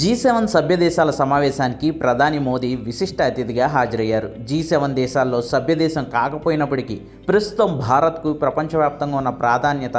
G seven సభ్య దేశాల సమావేశానికి ప్రధాని మోదీ విశిష్ట అతిథిగా హాజరయ్యారు. జీ సెవెన్ దేశాల్లో సభ్యదేశం కాకపోయినప్పటికీ ప్రస్తుతం భారత్కు ప్రపంచవ్యాప్తంగా ఉన్న ప్రాధాన్యత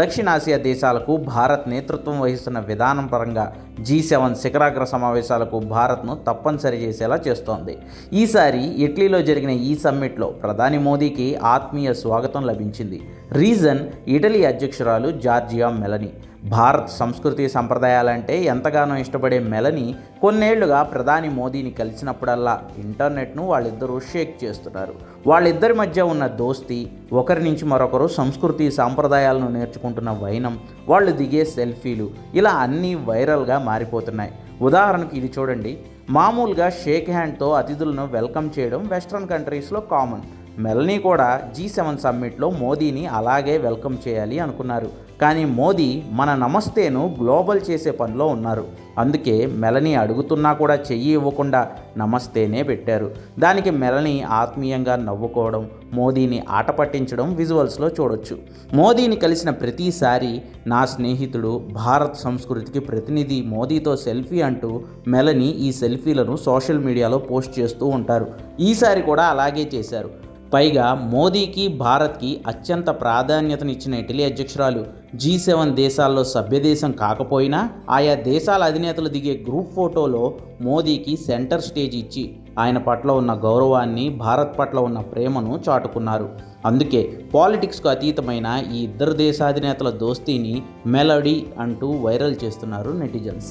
దక్షిణాసియా దేశాలకు భారత్ నేతృత్వం వహిస్తున్న విధానం పరంగా జీ సెవెన్ శిఖరాగ్ర సమావేశాలకు భారత్ను తప్పనిసరి చేసేలా చేస్తోంది. ఈసారి ఇటలీలో జరిగిన ఈ సమ్మిట్లో ప్రధాని మోదీకి ఆత్మీయ స్వాగతం లభించింది. రీజన్ ఇటలీ అధ్యక్షురాలు జార్జియా మెలని. భారత్ సంస్కృతి సంప్రదాయాలంటే ఎంతగానో ఇష్టపడే మెలని కొన్నేళ్ళుగా ప్రధాని మోదీని కలిసినప్పుడల్లా ఇంటర్నెట్ను వాళ్ళిద్దరూ షేక్ చేస్తున్నారు. వాళ్ళిద్దరి మధ్య ఉన్న దోస్తీ ఒకరి నుంచి మరొకరు సంస్కృతి సాంప్రదాయాలను నేర్చుకుంటున్న వైనం వాళ్ళు దిగే సెల్ఫీలు ఇలా అన్నీ వైరల్గా మారిపోతున్నాయి. ఉదాహరణకు ఇది చూడండి. మామూలుగా షేక్ హ్యాండ్తో అతిథులను వెల్కమ్ చేయడం వెస్ట్రన్ కంట్రీస్లో కామన్. మెల్నీ కూడా జీ సెవెన్ సమ్మిట్లో మోదీని అలాగే వెల్కమ్ చేయాలి అనుకున్నారు. కానీ మోదీ మన నమస్తేను గ్లోబల్ చేసే పనిలో ఉన్నారు. అందుకే మెలని అడుగుతున్నా కూడా చెయ్యి ఇవ్వకుండా నమస్తేనే పెట్టారు. దానికి మెలని ఆత్మీయంగా నవ్వుకోవడం మోదీని ఆట పట్టించడం విజువల్స్లో చూడొచ్చు. మోదీని కలిసిన ప్రతిసారి నా స్నేహితుడు భారత్ సంస్కృతికి ప్రతినిధి మోదీతో సెల్ఫీ అంటూ మెలని ఈ సెల్ఫీలను సోషల్ మీడియాలో పోస్ట్ చేస్తూ ఉంటారు. ఈసారి కూడా అలాగే చేశారు. పైగా మోదీకి భారత్కి అత్యంత ప్రాధాన్యతనిచ్చిన ఇటలీ అధ్యక్షురాలు జీ సెవెన్ దేశాల్లో సభ్యదేశం కాకపోయినా ఆయా దేశాల అధినేతలు దిగే గ్రూప్ ఫోటోలో మోదీకి సెంటర్ స్టేజ్ ఇచ్చి ఆయన పట్ల ఉన్న గౌరవాన్ని భారత్ పట్ల ఉన్న ప్రేమను చాటుకున్నారు. అందుకే పాలిటిక్స్కు అతీతమైన ఈ ఇద్దరు దేశాధినేతల దోస్తీని మెలడీ అంటూ వైరల్ చేస్తున్నారు నెటిజన్స్.